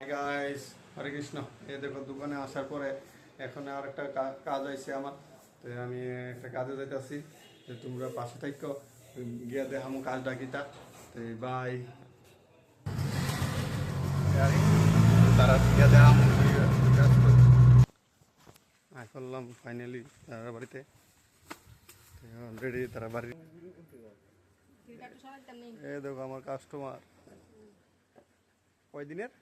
Guys হরে কৃষ্ণ এ দেখো দোকানে আসার পরে এখন আর একটা কাজ আইছে আমার। তো আমি একটা কাজে যাইতেছি। তো তোমরা পাশে থাকো গিয়ে দেখামো কাজটা কিটা। তো বাই তারা গিয়ে দেখামো। আয় করলাম ফাইনালি তারা বাড়িতে। অলরেডি তারা বাড়ি এ দেখো আমার কাস্টমার কয়দিনের?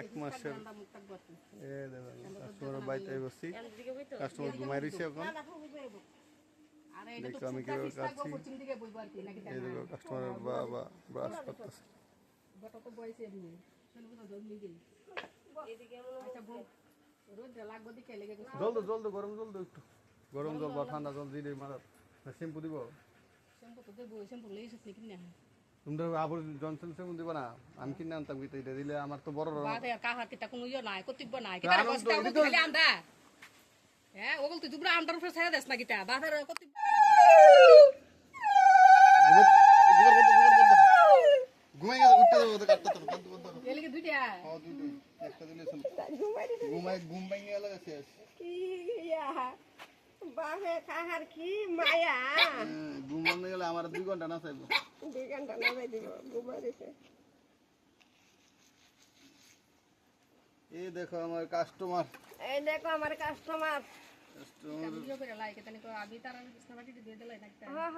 এক মাসের এ দেখো কাস্টমার বাড়িতে বসছি কাস্টমার ঘুমাই রয়েছে এখন। দেখো আমি কীভাবে কাটছি। এই দেখো কাস্টমার বাবা ব্রাশ করতেছে। জল দো জল গরম জল দো একটু। গরম জল বা ঠান্ডা জল দিয়ে মারা শ্যাম্পু দিব? তোমরা আবার জনসন শ্যাম্পু দিব না আমি কিনে আনতাম এটা দিলে আমার তো বড় কাহার কিতা কোনো ইয়ে নাই কর্তব্য নাই। আনন্দ, বস্তা ওগুলো তো- আন্দা হ্যাঁ ওগুলো তুই দুপুরে আন্দার উপরে ছেড়ে দেস না কিতা বাধের কর্তব্য ঘুমাই গেছে উঠতে দেবো কাটতে তো কাটতে বন্ধ করো এলিকে দুইটা। ও দুই দুই একটা দিলে চল। ঘুমাই ঘুম ভাঙে গেল বাহে কাহার কি মায়া? ঘুম ভাঙে গেলে আমার দুই ঘণ্টা না চাইব। দুই ঘণ্টা নামাই দিব ঘুমাই দিছে। এই দেখো আমার কাস্টমার এই দেখো আমার কাস্টমার কাস্টমার ভিডিও করে লাই কেতা আমি তার কৃষ্ণ বাটি দিয়ে দিলাই না কিতা হ্যাঁ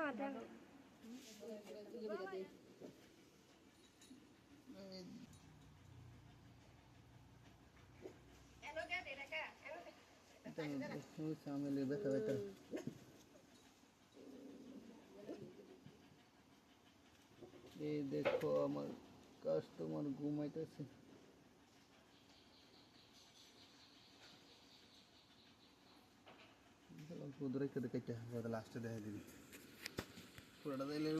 হ্যাঁ দেখো সামনে ব্যথা ব্যথা এই দেখো আমার কাস্টমার ঘুমাইতেছে কুদরে কেটে কেটে লাস্টে দেখা দিবি পুরোটা দিলে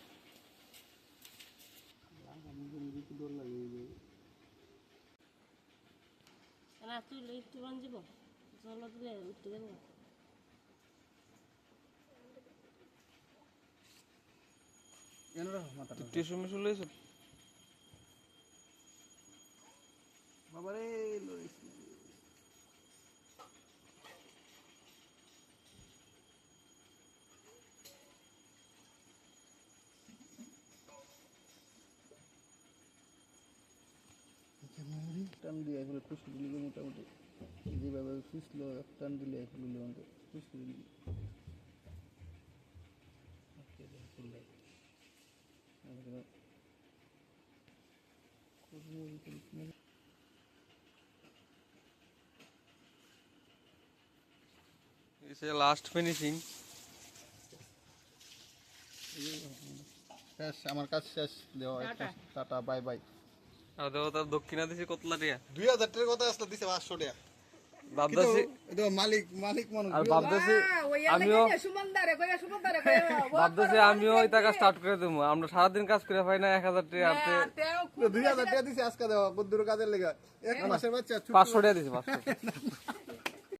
তুই লিফট বান যাব চলো দিলে উঠতে দেবো টিসু মিসু লইছ টান দিয়ে এগুলো খুশি দিলে মোটামুটি। যেভাবে খুশলো টান দিলে এগুলো আমাদের খুশি দিলে It's a last finishing. শেষ আমার কাজ শেষ। দেওয়া টাটা। বাই বাই আর দক্ষিণা দিছে কতলা টিয়া দুই হাজার টাকার কথা আসলে দিছে পাঁচশো এটা মালিক মালিক মানুষ আর ভাবতেছি আমিও সুমনদারে কইয়া সুমনদারে কইয়া ভাবতেছি আমিও এটা টাকা স্টার্ট করে দেবো। আমরা সারাদিন কাজ করে পাই না এক হাজার টাকা আর তে- দুই হাজার টাকা দিছে আজকে দেওয়া কদ্দুর কাজের লেগে। এক মাসের বাচ্চা ছোট- পাঁচশো টাকা দিছি পাঁচশো